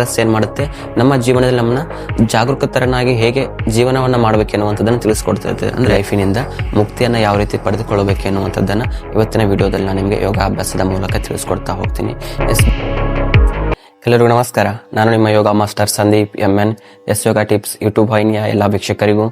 Stress ಏನ್ ಮಾಡುತ್ತೆ? ನಮ್ಮ ಜೀವನದಲ್ಲಿ ನಮ್ಮನ್ನ ಜಾಗರೂಕತರನಾಗಿ ಹೇಗೆ ಜೀವನವನ್ನ ಮಾಡಬೇಕೆನ್ನುವಂಥದ್ದನ್ನು ತಿಳಿಸ್ಕೊಡ್ತದೆ ಅಂದ್ರೆ ಲೈಫಿನಿಂದ ಮುಕ್ತಿಯನ್ನ ಯಾವ ರೀತಿ ಪಡೆದುಕೊಳ್ಳಬೇಕು ಎನ್ನುವಂಥದ್ದನ್ನ ಇವತ್ತಿನ ವಿಡಿಯೋದಲ್ಲಿ ನಾನು ನಿಮಗೆ ಯೋಗಾಭ್ಯಾಸದ ಮೂಲಕ ತಿಳಿಸ್ಕೊಡ್ತಾ ಹೋಗ್ತೀನಿ. ಎಲ್ಲರಿಗೂ ನಮಸ್ಕಾರ. ನಾನು ನಿಮ್ಮ yoga master Sandeep M N. S yoga tips, YouTube ವಾಹಿನಿಯ ಎಲ್ಲ ವೀಕ್ಷಕರಿಗೂ.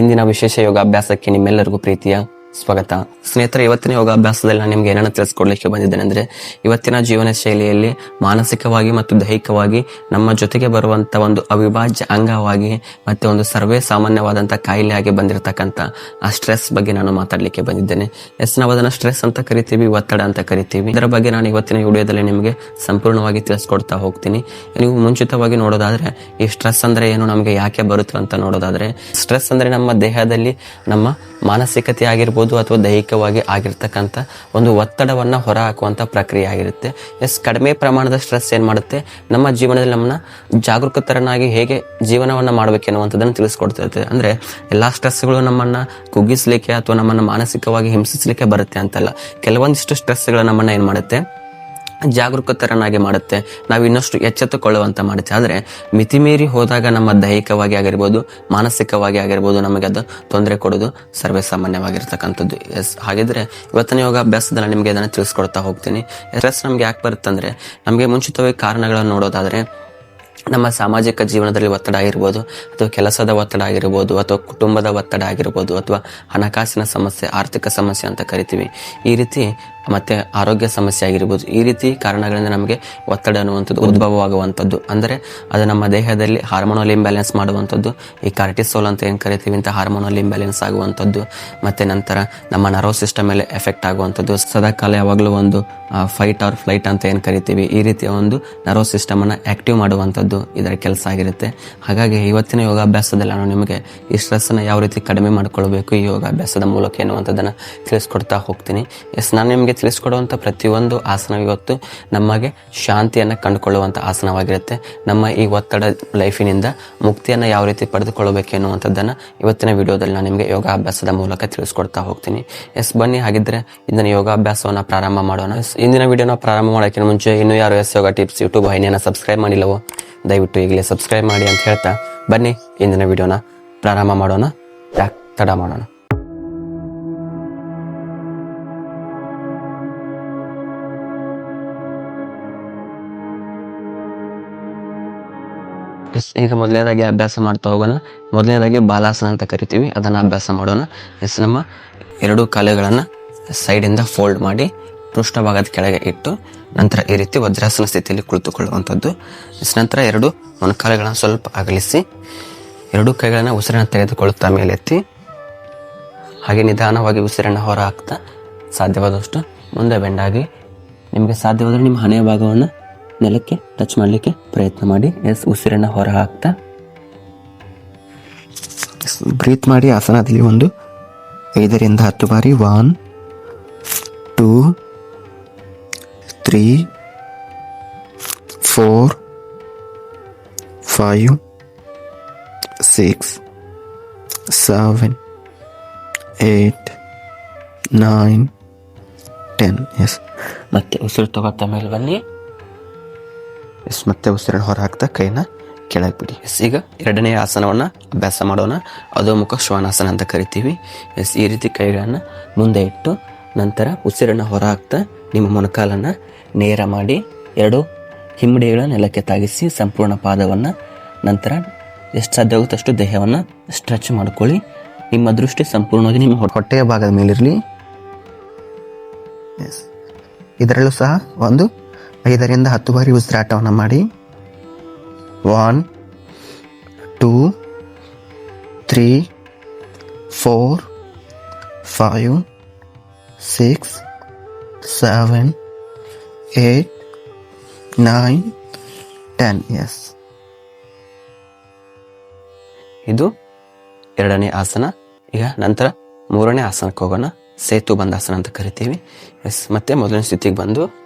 ಇಂದಿನ ವಿಶೇಷ ಯೋಗಾಭ್ಯಾಸಕ್ಕೆ ನಿಮ್ಮೆಲ್ಲರಿಗೂ ಪ್ರೀತಿಯ ಸ್ವಾಗತ. ಸ್ನೇಹಿತರೆ, ಇವತ್ತಿನ ಯೋಗಾಭ್ಯಾಸದಲ್ಲಿ ನಾನು ನಿಮ್ಗೆ ಏನನ್ನ ತಿಳಿಸ್ಕೊಡ್ಲಿಕ್ಕೆ ಬಂದಿದ್ದೇನೆ ಅಂದ್ರೆ, ಇವತ್ತಿನ ಜೀವನ ಶೈಲಿಯಲ್ಲಿ ಮಾನಸಿಕವಾಗಿ ಮತ್ತು ದೈಹಿಕವಾಗಿ ನಮ್ಮ ಜೊತೆಗೆ ಬರುವಂತ ಒಂದು ಅವಿಭಾಜ್ಯ ಅಂಗವಾಗಿ ಮತ್ತೆ ಒಂದು ಸರ್ವೇ ಸಾಮಾನ್ಯವಾದಂತ ಆಗಿ ಬಂದಿರತಕ್ಕಂತ ಆ ಸ್ಟ್ರೆಸ್ ಬಗ್ಗೆ ನಾನು ಮಾತಾಡ್ಲಿಕ್ಕೆ ಬಂದಿದ್ದೇನೆ. ಎಸ್, ನಾವು ಅದನ್ನ ಸ್ಟ್ರೆಸ್ ಅಂತ ಕರಿತೀವಿ, ಒತ್ತಡ ಅಂತ ಕರಿತೀವಿ. ಇದರ ಬಗ್ಗೆ ನಾನು ಇವತ್ತಿನ ವಿಡಿಯೋದಲ್ಲಿ ನಿಮಗೆ ಸಂಪೂರ್ಣವಾಗಿ ತಿಳಿಸ್ಕೊಡ್ತಾ ಹೋಗ್ತೀನಿ. ನೀವು ಮುಂಚಿತವಾಗಿ ನೋಡೋದಾದ್ರೆ, ಈ ಸ್ಟ್ರೆಸ್ ಅಂದ್ರೆ ಏನು, ನಮಗೆ ಯಾಕೆ ಬರುತ್ತೆ ಅಂತ ನೋಡೋದಾದ್ರೆ, ಸ್ಟ್ರೆಸ್ ಅಂದ್ರೆ ನಮ್ಮ ದೇಹದಲ್ಲಿ ನಮ್ಮ ಮಾನಸಿಕತೆ ಆಗಿರ್ಬೋದು ಅಥವಾ ದೈಹಿಕವಾಗಿ ಆಗಿರ್ತಕ್ಕಂಥ ಒಂದು ಒತ್ತಡವನ್ನು ಹೊರ ಹಾಕುವಂಥ ಪ್ರಕ್ರಿಯೆ ಆಗಿರುತ್ತೆ. ಎಸ್ ಕಡಿಮೆ ಪ್ರಮಾಣದ ಸ್ಟ್ರೆಸ್ ಏನು ಮಾಡುತ್ತೆ? ನಮ್ಮ ಜೀವನದಲ್ಲಿ ನಮ್ಮನ್ನ ಜಾಗರೂಕತರನಾಗಿ ಹೇಗೆ ಜೀವನವನ್ನು ಮಾಡಬೇಕೆನ್ನುವಂಥದ್ದನ್ನು ತಿಳಿಸ್ಕೊಡ್ತಿರುತ್ತೆ ಅಂದರೆ ಎಲ್ಲ ಸ್ಟ್ರೆಸ್ಗಳು ನಮ್ಮನ್ನು ಕುಗ್ಗಿಸಲಿಕ್ಕೆ ಅಥವಾ ನಮ್ಮನ್ನು ಮಾನಸಿಕವಾಗಿ ಹಿಂಸಿಸಲಿಕ್ಕೆ ಬರುತ್ತೆ ಅಂತಲ್ಲ. ಕೆಲವೊಂದಿಷ್ಟು ಸ್ಟ್ರೆಸ್ಗಳು ನಮ್ಮನ್ನು ಏನು ಮಾಡುತ್ತೆ? ಜಾಗರೂಕತರನಾಗಿ ಮಾಡುತ್ತೆ. ನಾವು ಇನ್ನಷ್ಟು ಎಚ್ಚೆತ್ತುಕೊಳ್ಳುವಂತ ಮಾಡುತ್ತೆ. ಆದರೆ ಮಿತಿಮೀರಿ ಹೋದಾಗ ನಮ್ಮ ದೈಹಿಕವಾಗಿ ಆಗಿರ್ಬೋದು, ಮಾನಸಿಕವಾಗಿ ಆಗಿರ್ಬೋದು ನಮಗೆ ಅದು ತೊಂದರೆ ಕೊಡೋದು ಸರ್ವೇ ಸಾಮಾನ್ಯವಾಗಿರ್ತಕ್ಕಂಥದ್ದು ಎಸ್, ಹಾಗಿದ್ರೆ ಇವತ್ತಿನ ಯೋಗಾಭ್ಯಾಸದಲ್ಲಿ ನಿಮಗೆ ಅದನ್ನು ತಿಳಿಸ್ಕೊಡ್ತಾ ಹೋಗ್ತೀನಿ. ಸ್ಟ್ರೆಸ್ ನಮ್ಗೆ ಯಾಕೆ ಬರುತ್ತಂದ್ರೆ, ನಮಗೆ ಮುಂಚಿತವಾಗಿ ಕಾರಣಗಳನ್ನು ನೋಡೋದಾದ್ರೆ, ನಮ್ಮ ಸಾಮಾಜಿಕ ಜೀವನದಲ್ಲಿ ಒತ್ತಡ ಆಗಿರ್ಬೋದು, ಅಥವಾ ಕೆಲಸದ ಒತ್ತಡ ಆಗಿರ್ಬೋದು, ಅಥವಾ ಕುಟುಂಬದ ಒತ್ತಡ ಆಗಿರ್ಬೋದು, ಅಥವಾ ಹಣಕಾಸಿನ ಸಮಸ್ಯೆ, ಆರ್ಥಿಕ ಸಮಸ್ಯೆ ಅಂತ ಕರಿತೀವಿ. ಈ ರೀತಿ ಮತ್ತೆ ಆರೋಗ್ಯ ಸಮಸ್ಯೆ ಆಗಿರ್ಬೋದು. ಈ ರೀತಿ ಕಾರಣಗಳಿಂದ ನಮಗೆ ಒತ್ತಡ ಅನ್ನುವಂಥದ್ದು ಉದ್ಭವವಾಗುವಂಥದ್ದು ಅಂದರೆ ಅದು ನಮ್ಮ ದೇಹದಲ್ಲಿ ಹಾರ್ಮೋನಲ್ ಇಂಬ್ಯಾಲೆನ್ಸ್ ಮಾಡುವಂಥದ್ದು. ಈ ಕಾರ್ಟಿಸೋಲ್ ಅಂತ ಏನು ಕರಿತೀವಿ ಅಂತ ಹಾರ್ಮೋನಲ್ ಇಂಬ್ಯಾಲೆನ್ಸ್ ಆಗುವಂಥದ್ದು. ಮತ್ತು ನಂತರ ನಮ್ಮ ನರ್ವ್ ಸಿಸ್ಟಮ್ ಮೇಲೆ ಎಫೆಕ್ಟ್ ಆಗುವಂಥದ್ದು. ಸದಾಕಾಲ ಯಾವಾಗಲೂ ಒಂದು ಫೈಟ್ ಆರ್ ಫ್ಲೈಟ್ ಅಂತ ಏನು ಕರಿತೀವಿ, ಈ ರೀತಿಯ ಒಂದು ನರ್ವ್ ಸಿಸ್ಟಮನ್ನು ಆ್ಯಕ್ಟಿವ್ ಮಾಡುವಂಥದ್ದು ಇದರ ಕೆಲಸ ಆಗಿರುತ್ತೆ. ಹಾಗಾಗಿ ಇವತ್ತಿನ ಯೋಗಾಭ್ಯಾಸದಲ್ಲಿ ನಾನು ನಿಮಗೆ ಈ ಸ್ಟ್ರೆಸ್ಸನ್ನು ಯಾವ ರೀತಿ ಕಡಿಮೆ ಮಾಡಿಕೊಳ್ಬೇಕು, ಈ ಯೋಗಾಭ್ಯಾಸದ ಮೂಲಕ ಎನ್ನುವಂಥದ್ದನ್ನು ತಿಳಿಸ್ಕೊಡ್ತಾ ಹೋಗ್ತೀನಿ. ಎಸ್ ನಾನು ನಿಮಗೆ ತಿಳಿಸ್ಕೊಡುವಂಥ ಪ್ರತಿಯೊಂದು ಆಸನ ಇವತ್ತು ನಮಗೆ ಶಾಂತಿಯನ್ನು ಕಂಡುಕೊಳ್ಳುವಂಥ ಆಸನವಾಗಿರುತ್ತೆ. ನಮ್ಮ ಈ ಒತ್ತಡ ಲೈಫಿನಿಂದ ಮುಕ್ತಿಯನ್ನು ಯಾವ ರೀತಿ ಪಡೆದುಕೊಳ್ಳಬೇಕು ಎನ್ನುವಂಥದ್ದನ್ನು ಇವತ್ತಿನ ವಿಡಿಯೋದಲ್ಲಿ ನಾನು ನಿಮಗೆ ಯೋಗಾಭ್ಯಾಸದ ಮೂಲಕ ತಿಳಿಸ್ಕೊಡ್ತಾ ಹೋಗ್ತೀನಿ. ಎಸ್, ಬನ್ನಿ, ಹಾಗಿದ್ರೆ ಇಂದಿನ ಯೋಗಾಭ್ಯಾಸವನ್ನು ಪ್ರಾರಂಭ ಮಾಡೋಣ. ಇಂದಿನ ವಿಡಿಯೋನ ಪ್ರಾರಂಭ ಮಾಡೋಕ್ಕಿಂತ ಮುಂಚೆ ಇನ್ನೂ ಯಾರು ಎಸ್ ಯೋಗ ಟಿಪ್ಸ್, ಯೂಟ್ಯೂಬ್ ವಾಹಿನಿಯನ್ನು ಸಬ್ಸ್ಕ್ರೈಬ್ ಮಾಡಿಲ್ಲವೋ, ದಯವಿಟ್ಟು ಈಗಲೇ ಸಬ್ಸ್ಕ್ರೈಬ್ ಮಾಡಿ ಅಂತ ಹೇಳ್ತಾ ಬನ್ನಿ ಇಂದಿನ ವಿಡಿಯೋನ ಪ್ರಾರಂಭ ಮಾಡೋಣ. ತಡ ಮಾಡೋಣ? ಎಸ್ ಈಗ ಮೊದಲನೇದಾಗಿ ಅಭ್ಯಾಸ ಮಾಡ್ತಾ ಹೋಗೋಣ. ಮೊದಲನೇದಾಗಿ ಬಾಲಾಸನ ಅಂತ ಕರಿತೀವಿ, ಅದನ್ನು ಅಭ್ಯಾಸ ಮಾಡೋಣ. ಎಸ್ ನಮ್ಮ ಎರಡೂ ಕಾಲುಗಳನ್ನು ಸೈಡಿಂದ ಫೋಲ್ಡ್ ಮಾಡಿ ಪೃಷ್ಠಭಾಗದ ಕೆಳಗೆ ಇಟ್ಟು ನಂತರ ಈ ರೀತಿ ವಜ್ರಾಸನ ಸ್ಥಿತಿಯಲ್ಲಿ ಕುಳಿತುಕೊಳ್ಳುವಂಥದ್ದು. ಎಸ್ ನಂತರ ಎರಡು ಮೊಣಕಾಲುಗಳನ್ನು ಸ್ವಲ್ಪ ಅಗಲಿಸಿ, ಎರಡೂ ಕೈಗಳನ್ನು ಉಸಿರನ್ನು ತೆಗೆದುಕೊಳ್ಳುತ್ತಾ ಮೇಲೆತ್ತಿ, ಹಾಗೆ ನಿಧಾನವಾಗಿ ಉಸಿರನ್ನು ಹೊರ ಹಾಕ್ತಾ ಸಾಧ್ಯವಾದಷ್ಟು ಮುಂದೆ ಬೆಂಡಾಗಿ ನಿಮಗೆ ಸಾಧ್ಯವಾದರೆ ನಿಮ್ಮ ಹಣೆಯ ಭಾಗವನ್ನು ನೆಲಕ್ಕೆ ಟಚ್ ಮಾಡಲಿಕ್ಕೆ ಪ್ರಯತ್ನ ಮಾಡಿ. ಎಸ್ ಉಸಿರನ್ನು ಹೊರ ಹಾಕ್ತಾ ಬ್ರೀತ್ ಮಾಡಿ ಆಸನದಲ್ಲಿ ಒಂದು, ಐದರಿಂದ ಹತ್ತು ಬಾರಿ. One two three four five six seven eight nine ten yes ಮತ್ತೆ ಉಸಿರು ತಗೋತ ಮೇಲೆ ಬನ್ನಿ. ಎಸ್, ಮತ್ತೆ ಉಸಿರನ್ನು ಹೊರ ಹಾಕ್ತಾ ಕೈನ ಕೆಳಗೆ ಬಿಡಿ. ಎಸ್, ಈಗ ಎರಡನೇ ಆಸನವನ್ನು ಅಭ್ಯಾಸ ಮಾಡೋಣ. ಅಧೋಮುಖ ಶ್ವಾನಾಸನ ಅಂತ ಕರಿತೀವಿ. ಎಸ್, ಈ ರೀತಿ ಕೈಗಳನ್ನು ಮುಂದೆ ಇಟ್ಟು ನಂತರ ಉಸಿರನ್ನು ಹೊರ ಹಾಕ್ತಾ ನಿಮ್ಮ ಮೊಣಕಾಲನ್ನು ನೇರ ಮಾಡಿ ಎರಡು ಹಿಮ್ಮಡಿಗಳ ನೆಲಕ್ಕೆ ತಾಗಿಸಿ ಸಂಪೂರ್ಣ ಪಾದವನ್ನು ನಂತರ ಎಷ್ಟು ಅಷ್ಟು ದೇಹವನ್ನು ಸ್ಟ್ರೆಚ್ ಮಾಡ್ಕೊಳ್ಳಿ. ನಿಮ್ಮ ದೃಷ್ಟಿ ಸಂಪೂರ್ಣವಾಗಿ ನಿಮ್ಮ ಹೊಟ್ಟೆಯ ಭಾಗದ ಮೇಲಿರಲಿ. ಎಸ್, ಇದರಲ್ಲೂ ಸಹ ಒಂದು ಐದರಿಂದ ಹತ್ತು ಬಾರಿ ಉಸಿರಾಟವನ್ನು ಮಾಡಿ. One two three four five six seven eight nine ten yes ಇದು ಎರಡನೇ ಆಸನ. ಈಗ ನಂತರ ಮೂರನೇ ಆಸನಕ್ಕೆ ಹೋಗೋಣ. ಸೇತು ಬಂದಾಸನ ಅಂತ ಕರಿತೀವಿ. ಎಸ್ ಮತ್ತೆ ಮೊದಲನೇ ಸ್ಥಿತಿಗೆ ಬಂದು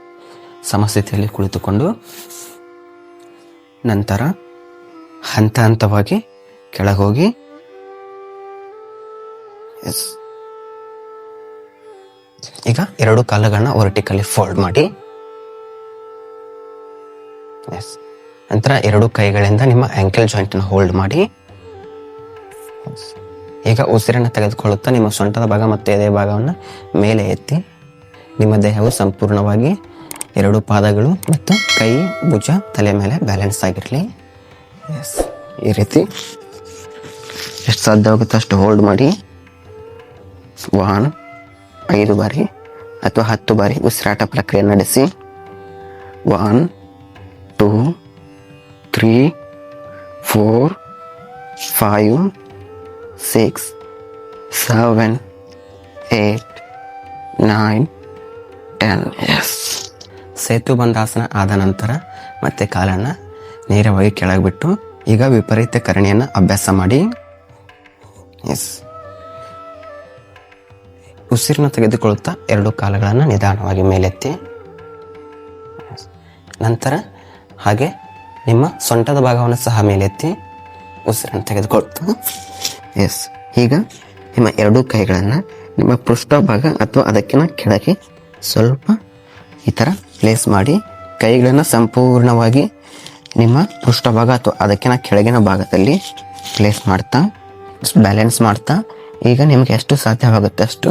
ಸಮಸ್ಥಿತಿಯಲ್ಲಿ ಕುಳಿತುಕೊಂಡು ನಂತರ ಹಂತ ಹಂತವಾಗಿ ಕೆಳಗೋಗಿ ಎಸ್. ಈಗ ಎರಡು ಕಾಲುಗಳನ್ನ ವರ್ಟಿಕಲಿ ಫೋಲ್ಡ್ ಮಾಡಿ. ಎಸ್. ನಂತರ ಎರಡು ಕೈಗಳಿಂದ ನಿಮ್ಮ ಆಂಕಲ್ ಜಾಯಿಂಟನ್ನು ಹೋಲ್ಡ್ ಮಾಡಿ. ಈಗ ಉಸಿರನ್ನು ತೆಗೆದುಕೊಳ್ಳುತ್ತಾ ನಿಮ್ಮ ಸೊಂಟದ ಭಾಗ ಮತ್ತು ಎದೆ ಭಾಗವನ್ನು ಮೇಲೆ ಎತ್ತಿ ನಿಮ್ಮ ದೇಹವು ಸಂಪೂರ್ಣವಾಗಿ ಎರಡು ಪಾದಗಳು ಮತ್ತು ಕೈ, ಭುಜ, ತಲೆ ಮೇಲೆ ಬ್ಯಾಲೆನ್ಸ್ ಆಗಿರಲಿ. ಎಸ್ ಈ ರೀತಿ. ಎಷ್ಟು ಸಾಧ್ಯವಾಗುತ್ತೋ ಅಷ್ಟು ಹೋಲ್ಡ್ ಮಾಡಿ. ವಾನ್ ಐದು ಬಾರಿ ಅಥವಾ ಹತ್ತು ಬಾರಿ ಉಸಿರಾಟ ಪ್ರಕ್ರಿಯೆ ನಡೆಸಿ. One two three four five six seven eight nine ten yes Setu ಬಂದಾಸನ ಆದ ನಂತರ ಮತ್ತೆ ಕಾಲನ್ನು ನೇರವಾಗಿ ಕೆಳಗೆ ಬಿಟ್ಟು ಈಗ ವಿಪರೀತ ಕರಣಿಯನ್ನು ಅಭ್ಯಾಸ ಮಾಡಿ. ಎಸ್ ಉಸಿರನ್ನು ತೆಗೆದುಕೊಳ್ಳುತ್ತಾ ಎರಡು ಕಾಲುಗಳನ್ನು ನಿಧಾನವಾಗಿ ಮೇಲೆತ್ತಿ. ನಂತರ ಹಾಗೆ ನಿಮ್ಮ ಸೊಂಟದ ಭಾಗವನ್ನು ಸಹ ಮೇಲೆತ್ತಿ ಉಸಿರನ್ನು ತೆಗೆದುಕೊಳ್ತಾ. ಎಸ್ ಈಗ ನಿಮ್ಮ ಎರಡೂ ಕೈಗಳನ್ನು ನಿಮ್ಮ ಪೃಷ್ಠಭಾಗ ಅಥವಾ ಅದಕ್ಕಿಂತ ಕೆಳಗೆ ಸ್ವಲ್ಪ ಈ ಥರ ಪ್ಲೇಸ್ ಮಾಡಿ ಕೈಗಳನ್ನು ಸಂಪೂರ್ಣವಾಗಿ ನಿಮ್ಮ ಪೃಷ್ಠಭಾಗ ಅಥವಾ ಅದಕ್ಕಿಂತ ಕೆಳಗಿನ ಭಾಗದಲ್ಲಿ ಪ್ಲೇಸ್ ಮಾಡ್ತಾ ಬ್ಯಾಲೆನ್ಸ್ ಮಾಡ್ತಾ, ಈಗ ನಿಮಗೆ ಎಷ್ಟು ಸಾಧ್ಯವಾಗುತ್ತೆ ಅಷ್ಟು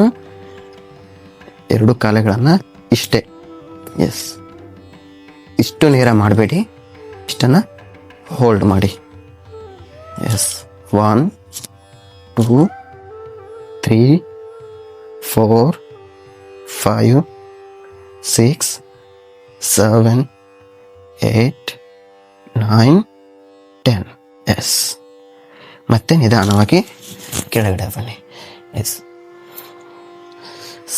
ಎರಡು ಕಾಲಗಳನ್ನು ಇಷ್ಟೇ ಎಸ್ ಇಷ್ಟು ನೇರ ಮಾಡಬೇಡಿ, ಇಷ್ಟನ್ನು ಹೋಲ್ಡ್ ಮಾಡಿ yes one two three four five six seven eight nine ten yes ಮತ್ತೆ ನಿಧಾನವಾಗಿ ಕೆಳಗಡೆ ಬನ್ನಿ. ಎಸ್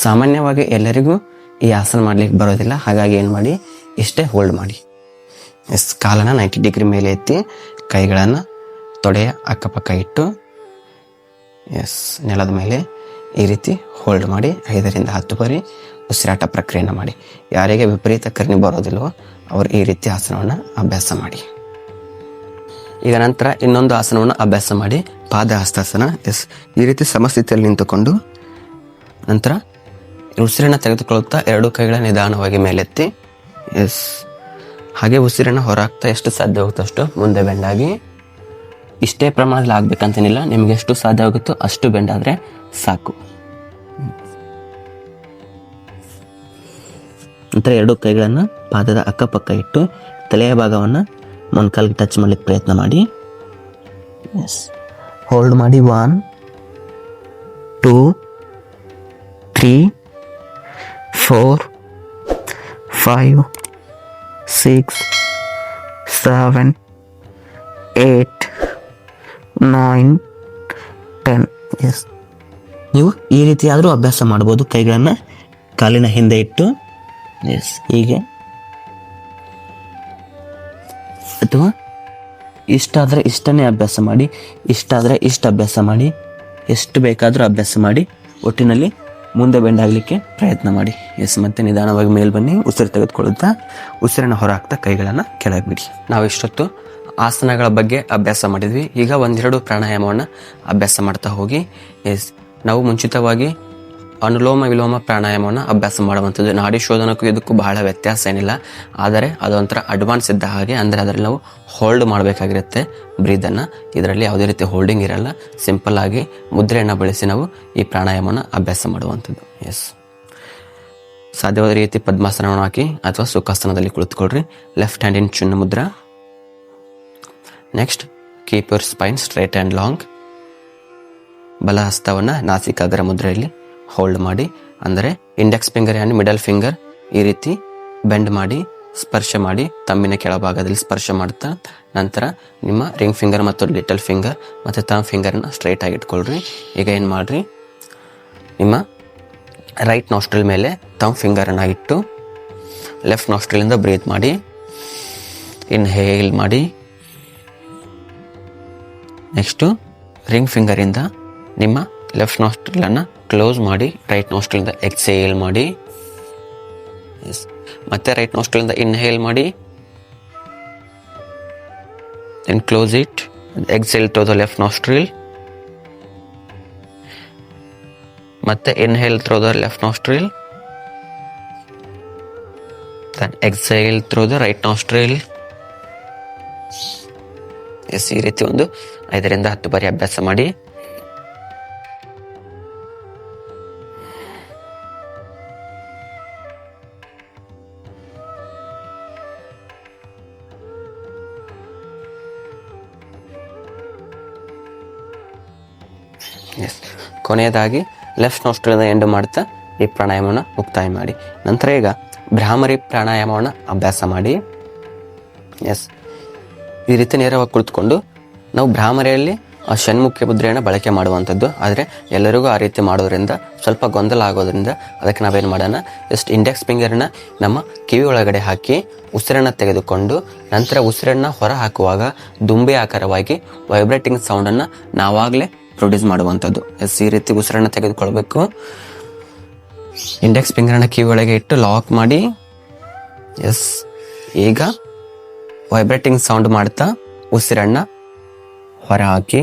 ಸಾಮಾನ್ಯವಾಗಿ ಎಲ್ಲರಿಗೂ ಈ ಆಸನ ಮಾಡಲಿಕ್ಕೆ ಬರೋದಿಲ್ಲ. ಹಾಗಾಗಿ ಏನು ಮಾಡಿ? ಇಷ್ಟೇ ಹೋಲ್ಡ್ ಮಾಡಿ. ಎಸ್ ಕಾಲನ್ನು ನೈಂಟಿ ಡಿಗ್ರಿ ಮೇಲೆ ಎತ್ತಿ ಕೈಗಳನ್ನು ತೊಡೆಯ ಅಕ್ಕಪಕ್ಕ ಇಟ್ಟು ಎಸ್ ನೆಲದ ಮೇಲೆ ಈ ರೀತಿ ಹೋಲ್ಡ್ ಮಾಡಿ ಐದರಿಂದ ಹತ್ತು ಬಾರಿ ಉಸಿರಾಟ ಪ್ರಕ್ರಿಯೆಯನ್ನು ಮಾಡಿ. ಯಾರಿಗೆ ವಿಪರೀತ ಕರ್ಣಿ ಬರೋದಿಲ್ವೋ ಅವರು ಈ ರೀತಿ ಆಸನವನ್ನು ಅಭ್ಯಾಸ ಮಾಡಿ. ಈಗ ನಂತರ ಇನ್ನೊಂದು ಆಸನವನ್ನು ಅಭ್ಯಾಸ ಮಾಡಿ. ಪಾದ ಹಸ್ತಾಸನ ಎಸ್. ಈ ರೀತಿ ಸಮಸ್ಥಿತಿಯಲ್ಲಿ ನಿಂತುಕೊಂಡು ನಂತರ ಉಸಿರನ್ನು ತೆಗೆದುಕೊಳ್ಳುತ್ತಾ ಎರಡು ಕೈಗಳ ನಿಧಾನವಾಗಿ ಮೇಲೆತ್ತಿ, ಎಸ್. ಹಾಗೆ ಉಸಿರನ್ನು ಹೊರಹಾಕ್ತಾ ಎಷ್ಟು ಸಾಧ್ಯವಾಗುತ್ತೋ ಅಷ್ಟು ಮುಂದೆ ಬೆಂಡಾಗಿ, ಇಷ್ಟೇ ಪ್ರಮಾಣದಲ್ಲಿ ಆಗ್ಬೇಕಂತೇನಿಲ್ಲ, ನಿಮಗೆ ಎಷ್ಟು ಸಾಧ್ಯ ಆಗುತ್ತೋ ಅಷ್ಟು ಬೆಂಡಾದರೆ ಸಾಕು. ನಂತರ ಎರಡು ಕೈಗಳನ್ನು ಪಾದದ ಅಕ್ಕಪಕ್ಕ ಇಟ್ಟು ತಲೆಯ ಭಾಗವನ್ನು ಮೊಣಕಾಲಿಗೆ ಟಚ್ ಮಾಡಲಿಕ್ಕೆ ಪ್ರಯತ್ನ ಮಾಡಿ. ಎಸ್ ಹೋಲ್ಡ್ ಮಾಡಿ. One two three four five six seven eight nine ten yes ನೀವು ಈ ರೀತಿಯಾದರೂ ಅಭ್ಯಾಸ ಮಾಡ್ಬೋದು. ಕೈಗಳನ್ನು ಕಾಲಿನ ಹಿಂದೆ ಇಟ್ಟು ಎಸ್ ಹೀಗೆ. ಅಥವಾ ಇಷ್ಟಾದರೆ ಇಷ್ಟನೇ ಅಭ್ಯಾಸ ಮಾಡಿ, ಇಷ್ಟಾದರೆ ಇಷ್ಟು ಅಭ್ಯಾಸ ಮಾಡಿ, ಎಷ್ಟು ಬೇಕಾದರೂ ಅಭ್ಯಾಸ ಮಾಡಿ, ಒಟ್ಟಿನಲ್ಲಿ ಮುಂದೆ ಬೆಂಡಾಗಲಿಕ್ಕೆ ಪ್ರಯತ್ನ ಮಾಡಿ. ಎಸ್ ಮತ್ತೆ ನಿಧಾನವಾಗಿ ಮೇಲೆ ಬನ್ನಿ, ಉಸಿರು ತೆಗೆದುಕೊಳ್ಳುತ್ತಾ, ಉಸಿರನ್ನು ಹೊರಹಾಕ್ತಾ ಕೈಗಳನ್ನು ಕೆಳಗೆ ಬಿಡಿ. ನಾವು ಇಷ್ಟೊತ್ತು ಆಸನಗಳ ಬಗ್ಗೆ ಅಭ್ಯಾಸ ಮಾಡಿದ್ವಿ. ಈಗ ಒಂದೆರಡು ಪ್ರಾಣಾಯಾಮವನ್ನು ಅಭ್ಯಾಸ ಮಾಡ್ತಾ ಹೋಗಿ. ಎಸ್ ನಾವು ಮುಂಚಿತವಾಗಿ ಅನುಲೋಮ ವಿಲೋಮ ಪ್ರಾಣಾಯಾಮವನ್ನು ಅಭ್ಯಾಸ ಮಾಡುವಂಥದ್ದು. ನಾಡಿ ಶೋಧನಕ್ಕೂ ಇದಕ್ಕೂ ಬಹಳ ವ್ಯತ್ಯಾಸ ಏನಿಲ್ಲ. ಆದರೆ ಅದೊಂಥರ ಅಡ್ವಾನ್ಸ್ ಇದ್ದ ಹಾಗೆ, ಅಂದರೆ ಅದರಲ್ಲಿ ನಾವು ಹೋಲ್ಡ್ ಮಾಡಬೇಕಾಗಿರುತ್ತೆ ಬ್ರೀದನ್ನು. ಇದರಲ್ಲಿ ಯಾವುದೇ ರೀತಿ ಹೋಲ್ಡಿಂಗ್ ಇರಲ್ಲ. ಸಿಂಪಲ್ ಆಗಿ ಮುದ್ರೆಯನ್ನು ಬಳಸಿ ನಾವು ಈ ಪ್ರಾಣಾಯಾಮವನ್ನು ಅಭ್ಯಾಸ ಮಾಡುವಂಥದ್ದು. ಎಸ್ ಸಾಧ್ಯವಾದ ರೀತಿ ಪದ್ಮಾಸನವನ್ನು ಹಾಕಿ ಅಥವಾ ಸುಖಾಸನದಲ್ಲಿ ಕುಳಿತುಕೊಳ್ಳ್ರಿ left hand in chin mudra. Next keep your spine straight and long ಬಲ ಹಸ್ತವನ್ನು ನಾಸಿಕಾಗ್ರ ಮುದ್ರೆಯಲ್ಲಿ. ಹೋಲ್ಡ್ ಮಾಡಿ, ಅಂದರೆ index finger and middle finger ಈ ರೀತಿ ಬೆಂಡ್ ಮಾಡಿ, ಸ್ಪರ್ಶ ಮಾಡಿ, ತಮ್ಮಿನ ಕೆಳಭಾಗದಲ್ಲಿ ಸ್ಪರ್ಶ ಮಾಡ್ತಾ, ನಂತರ ನಿಮ್ಮ ರಿಂಗ್ ಫಿಂಗರ್ ಮತ್ತು ಲಿಟಲ್ ಫಿಂಗರ್ ಮತ್ತು ತಮ್ಮ ಫಿಂಗರ್ನ ಸ್ಟ್ರೈಟಾಗಿ ಇಟ್ಕೊಳ್ರಿ. ಈಗ ಏನು ಮಾಡಿರಿ? ನಿಮ್ಮ ರೈಟ್ ನಾಸ್ಟ್ರಿಲ್ ಮೇಲೆ ತಮ್ಮ ಫಿಂಗರನ್ನು ಇಟ್ಟು ಲೆಫ್ಟ್ ನಾಸ್ಟ್ರಿಲಿಂದ ಬ್ರೀತ್ ಮಾಡಿ ಇನ್ಹೇಲ್ ಮಾಡಿ. ನೆಕ್ಸ್ಟು ರಿಂಗ್ ಫಿಂಗರಿಂದ ನಿಮ್ಮ ಲೆಫ್ಟ್ ನಾಸ್ಟ್ರಿಲನ್ನು ಕ್ಲೋಸ್ ಮಾಡಿ ರೈಟ್ ನೋಸ್ಟ್ಲಿಂದ ಎಕ್ಸೇಲ್ ಮಾಡಿ. ಎಸ್ ಮತ್ತೆ ರೈಟ್ ನೋಸ್ಟ್ಲಿಂದ ಇನ್ಹೇಲ್ ಮಾಡಿ. Then close it exhale to the left nostril ಮತ್ತೆ inhale through the left nostril then exhale through the right nostril yes ಈ ರೀತಿ ಒಂದು ಐದರಿಂದ ಹತ್ತು ಬಾರಿ ಅಭ್ಯಾಸ ಮಾಡಿ. ಎಸ್ ಕೊನೆಯದಾಗಿ ಲೆಫ್ಟ್ ನೋಸ್ಟ್ರಿಂದ ಎಂಡು ಮಾಡ್ತಾ, ಈ ಪ್ರಾಣಾಯಾಮವನ್ನು ಮುಕ್ತಾಯ ಮಾಡಿ. ನಂತರ ಈಗ ಭ್ರಾಮರಿ ಪ್ರಾಣಾಯಾಮವನ್ನು ಅಭ್ಯಾಸ ಮಾಡಿ. ಎಸ್ ಈ ರೀತಿ ನೇರವಾಗಿ ಕುಳಿತುಕೊಂಡು, ನಾವು ಭ್ರಾಮರಿಯಲ್ಲಿ ಷಣ್ಮುಖ್ಯ ಮುದ್ರೆಯನ್ನು ಬಳಕೆ ಮಾಡುವಂಥದ್ದು. ಆದರೆ, ಎಲ್ಲರಿಗೂ ಆ ರೀತಿ ಮಾಡೋದ್ರಿಂದ, ಸ್ವಲ್ಪ ಗೊಂದಲ ಆಗೋದ್ರಿಂದ, ಅದಕ್ಕೆ ನಾವೇನು ಮಾಡೋಣ? ಜಸ್ಟ್ ಇಂಡೆಕ್ಸ್ ಫಿಂಗರ್ನ ನಮ್ಮ ಕಿವಿ ಒಳಗಡೆ ಹಾಕಿ, ಉಸಿರನ್ನು ತೆಗೆದುಕೊಂಡು, ನಂತರ ಉಸಿರನ್ನು ಹೊರ ಹಾಕುವಾಗ, ದುಂಬಿ ಆಕಾರವಾಗಿ ವೈಬ್ರೇಟಿಂಗ್ ಸೌಂಡನ್ನು ನಾವಾಗಲೇ ಪ್ರೊಡ್ಯೂಸ್ ಮಾಡುವಂಥದ್ದು. ಎಸ್, ಈ ರೀತಿ ಉಸಿರನ್ನು ತೆಗೆದುಕೊಳ್ಬೇಕು. ಇಂಡೆಕ್ಸ್ ಫಿಂಗರ್ನ ಕೀ ಒಳಗೆ ಇಟ್ಟು ಲಾಕ್ ಮಾಡಿ. ಎಸ್, ಈಗ ವೈಬ್ರೇಟಿಂಗ್ ಸೌಂಡ್ ಮಾಡ್ತಾ ಉಸಿರನ್ನ ಹೊರ ಹಾಕಿ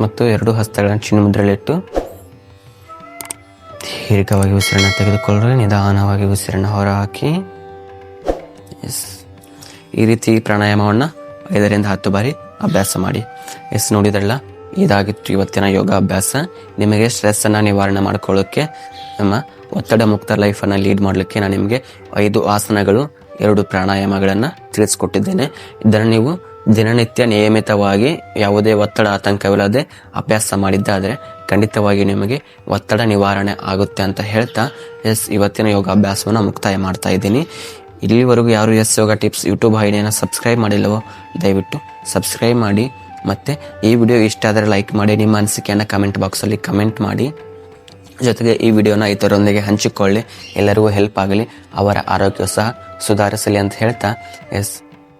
ಮತ್ತು ಎರಡು ಹಸ್ತಗಳನ್ನು ಚಿನ್ನ ಮುದ್ರೆಯಲ್ಲಿಟ್ಟು ದೀರ್ಘವಾಗಿ ಉಸಿರನ್ನು ತೆಗೆದುಕೊಳ್ಳ್ರೆ ನಿಧಾನವಾಗಿ ಉಸಿರನ್ನು ಹೊರಹಾಕಿ. ಎಸ್. ಈ ರೀತಿ ಪ್ರಾಣಾಯಾಮವನ್ನು ಐದರಿಂದ ಹತ್ತು ಬಾರಿ ಅಭ್ಯಾಸ ಮಾಡಿ. ಎಸ್, ನೋಡಿದ್ರಲ್ಲ? ಇದಾಗಿತ್ತು ಇವತ್ತಿನ ಯೋಗ ಅಭ್ಯಾಸ ನಿಮಗೆ ಸ್ಟ್ರೆಸ್ಸನ್ನು ನಿವಾರಣೆ ಮಾಡ್ಕೊಳ್ಳೋಕ್ಕೆ ನಮ್ಮ ಒತ್ತಡ ಮುಕ್ತ ಲೈಫನ್ನು ಲೀಡ್ ಮಾಡಲಿಕ್ಕೆ ನಾನು ನಿಮಗೆ ಐದು ಆಸನಗಳು, ಎರಡು ಪ್ರಾಣಾಯಾಮಗಳನ್ನು ತಿಳಿಸ್ಕೊಟ್ಟಿದ್ದೇನೆ. ಇದನ್ನು ನೀವು ದಿನನಿತ್ಯ ನಿಯಮಿತವಾಗಿ ಯಾವುದೇ ಒತ್ತಡ, ಆತಂಕವಿಲ್ಲದೆ ಅಭ್ಯಾಸ ಮಾಡಿದ್ದಾದರೆ ಖಂಡಿತವಾಗಿ ನಿಮಗೆ ಒತ್ತಡ ನಿವಾರಣೆ ಆಗುತ್ತೆ ಅಂತ ಹೇಳ್ತಾ ಎಸ್ ಇವತ್ತಿನ ಯೋಗಾಭ್ಯಾಸವನ್ನು ಮುಕ್ತಾಯ ಮಾಡ್ತಾ ಇದ್ದೀನಿ. ಇಲ್ಲಿವರೆಗೂ ಯಾರು ಎಸ್ ಯೋಗ ಟಿಪ್ಸ್ ಯೂಟ್ಯೂಬ್ ಐಡಿಯನ್ನು ಸಬ್ಸ್ಕ್ರೈಬ್ ಮಾಡಿಲ್ಲವೋ, ದಯವಿಟ್ಟು ಸಬ್ಸ್ಕ್ರೈಬ್ ಮಾಡಿ. ಮತ್ತು ಈ ವಿಡಿಯೋ ಇಷ್ಟ ಆದರೆ ಲೈಕ್ ಮಾಡಿ, ನಿಮ್ಮ ಅನಿಸಿಕೆಯನ್ನು ಕಮೆಂಟ್ ಬಾಕ್ಸಲ್ಲಿ ಕಮೆಂಟ್ ಮಾಡಿ. ಜೊತೆಗೆ ಈ ವಿಡಿಯೋನ ಇತರರೊಂದಿಗೆ ಹಂಚಿಕೊಳ್ಳಿ. ಎಲ್ಲರಿಗೂ ಹೆಲ್ಪ್ ಆಗಲಿ, ಅವರ ಆರೋಗ್ಯ ಸಹ ಸುಧಾರಿಸಲಿ ಅಂತ ಹೇಳ್ತಾ ಎಸ್.